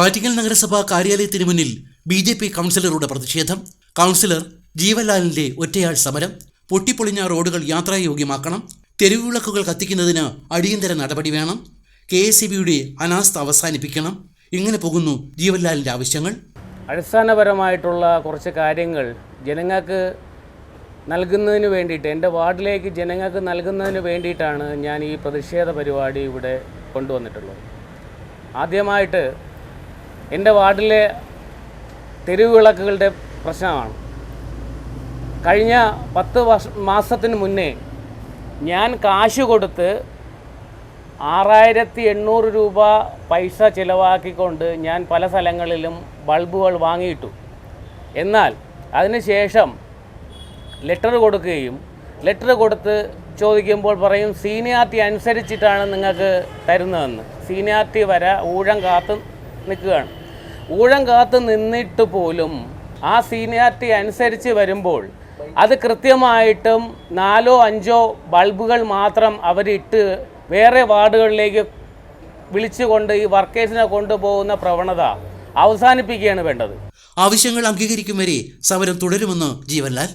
ആറ്റിങ്ങൽ നഗരസഭാ കാര്യാലയത്തിന് മുന്നിൽ B J P കൗൺസിലറുടെ പ്രതിഷേധം. കൗൺസിലർ ജീവലാലിന്റെ ഒറ്റയാൾ സമരം. പൊട്ടിപ്പൊളിഞ്ഞ റോഡുകൾ യാത്രായോഗ്യമാക്കണം. തെരുവുവിളക്കുകൾ കത്തിക്കുന്നതിന് അടിയന്തര നടപടി വേണം. കെ എസ് സി ബിയുടെ അനാസ്ഥ അവസാനിപ്പിക്കണം. ഇങ്ങനെ പോകുന്നു ജീവൻലാലിന്റെ ആവശ്യങ്ങൾ. അടിസ്ഥാനപരമായിട്ടുള്ള കുറച്ച് കാര്യങ്ങൾ ജനങ്ങൾക്ക് നൽകുന്നതിന് വേണ്ടിയിട്ട് എന്റെ വാർഡിലേക്ക് ജനങ്ങൾക്ക് നൽകുന്നതിന് വേണ്ടിയിട്ടാണ് ഞാൻ ഈ പ്രതിഷേധ പരിപാടി ഇവിടെ കൊണ്ടുവന്നിട്ടുള്ളത്. ആദ്യമായിട്ട് എന്റെ വാർഡിലെ തെരുവ് വിളക്കുകളുടെ പ്രശ്നമാണ്. കഴിഞ്ഞ പത്ത് വർഷ മാസത്തിന് മുന്നേ ഞാൻ കാശ് കൊടുത്ത് ആറായിരത്തി എണ്ണൂറ് രൂപ പൈസ ചിലവാക്കിക്കൊണ്ട് ഞാൻ പല സ്ഥലങ്ങളിലും ബൾബുകൾ വാങ്ങിയിട്ടു. എന്നാൽ അതിനുശേഷം ലെറ്റർ കൊടുക്കുകയും ലെറ്റർ കൊടുത്ത് ചോദിക്കുമ്പോൾ പറയും സീനിയാരിറ്റി അനുസരിച്ചിട്ടാണ് നിങ്ങൾക്ക് തരുന്നതെന്ന്. സീനിയാരിറ്റി വരെ ഊഴം കാത്ത് നിൽക്കുകയാണ്. ഊഴം കാത്ത് നിന്നിട്ട് പോലും ആ സീനിയാരിറ്റി അനുസരിച്ച് വരുമ്പോൾ അത് കൃത്യമായിട്ടും നാലോ അഞ്ചോ ബൾബുകൾ മാത്രം അവരിട്ട് വേറെ വാർഡുകളിലേക്ക് വിളിച്ചുകൊണ്ട് ഈ വർക്കേഴ്സിനെ കൊണ്ടുപോകുന്ന പ്രവണത അവസാനിപ്പിക്കുകയാണ് വേണ്ടത്. ആവശ്യങ്ങൾ അംഗീകരിക്കും വരെ സമരം തുടരുമെന്ന് ജീവൻലാൽ.